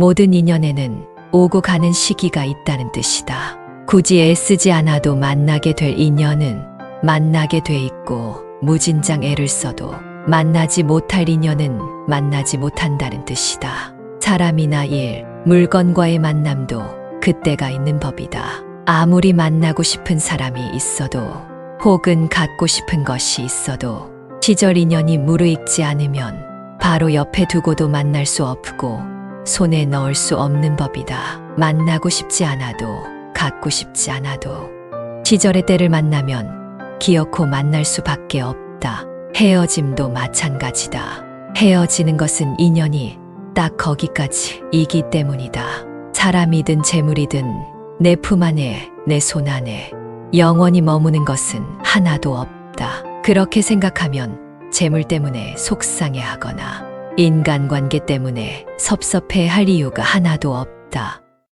모든 인연에는 오고 가는 시기가 있다는 뜻이다. 굳이 애쓰지 않아도 만나게 될 인연은 만나게 돼 있고 무진장 애를 써도 만나지 못할 인연은 만나지 못한다는 뜻이다. 사람이나 일, 물건과의 만남도 그때가 있는 법이다. 아무리 만나고 싶은 사람이 있어도 혹은 갖고 싶은 것이 있어도 시절 인연이 무르익지 않으면 바로 옆에 두고도 만날 수 없고 손에 넣을 수 없는 법이다. 만나고 싶지 않아도 갖고 싶지 않아도 시절의 때를 만나면 기어코 만날 수밖에 없다. 헤어짐도 마찬가지다. 헤어지는 것은 인연이 딱 거기까지이기 때문이다. 사람이든 재물이든 내 품 안에 내 손 안에 영원히 머무는 것은 하나도 없다. 그렇게 생각하면 재물 때문에 속상해 하거나 인간관계 때문에 섭섭해 할 이유가 하나도 없다.